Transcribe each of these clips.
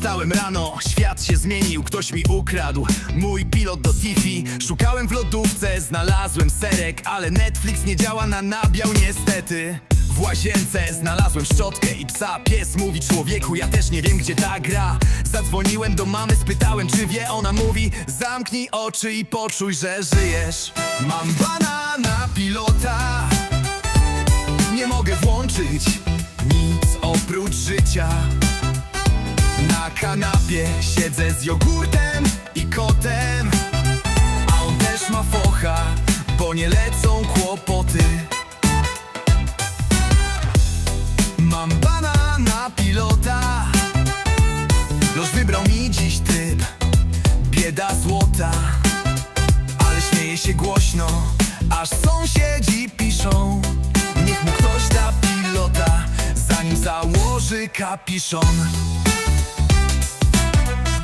Wstałem rano, świat się zmienił, ktoś mi ukradł Mój pilot do Tiffy Szukałem w lodówce, znalazłem serek Ale Netflix nie działa na nabiał niestety. W łazience znalazłem szczotkę i psa. Pies mówi człowieku, ja też nie wiem gdzie ta gra. Zadzwoniłem do mamy, spytałem czy wie Ona mówi, zamknij oczy i poczuj, że żyjesz. Mam banana pilota. Nie mogę włączyć nic oprócz życia na kanapie. Siedzę z jogurtem i kotem. A on też ma focha, bo nie lecą kłopoty. Mam banana pilota. Los wybrał mi dziś tryb. Bieda złota. Ale śmieje się głośno. Aż sąsiedzi piszą. Niech mu ktoś da pilota Zanim założy kapiszon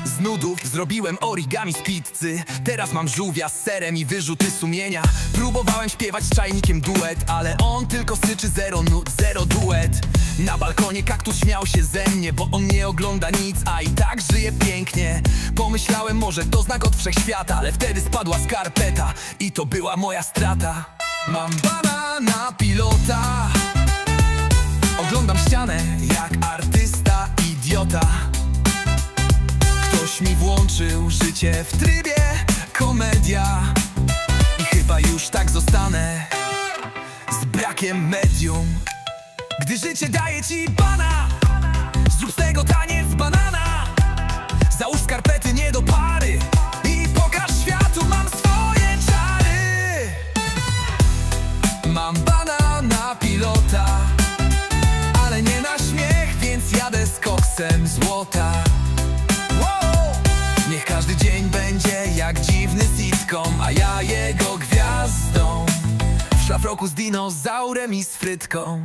z nudów zrobiłem origami z pizzy. Teraz mam żółwia z serem i wyrzuty sumienia. Próbowałem śpiewać z czajnikiem duet Ale on tylko syczy zero nut, zero duet. Na balkonie kaktus śmiał się ze mnie Bo on nie ogląda nic, a i tak żyje pięknie. Pomyślałem może to znak od wszechświata Ale wtedy spadła skarpeta I to była moja strata. Mam banana pilota. Oglądam ścianę jak artysta idiota włączył życie w trybie komedia. I chyba już tak zostanę z brakiem medium. Gdy życie daje ci bana Zrób z tego taniec banana. Załóż skarpety nie do pary I pokaż światu mam swoje czary. Mam banana pilota A ja jego gwiazdą. W szlafroku z dinozaurem i z frytką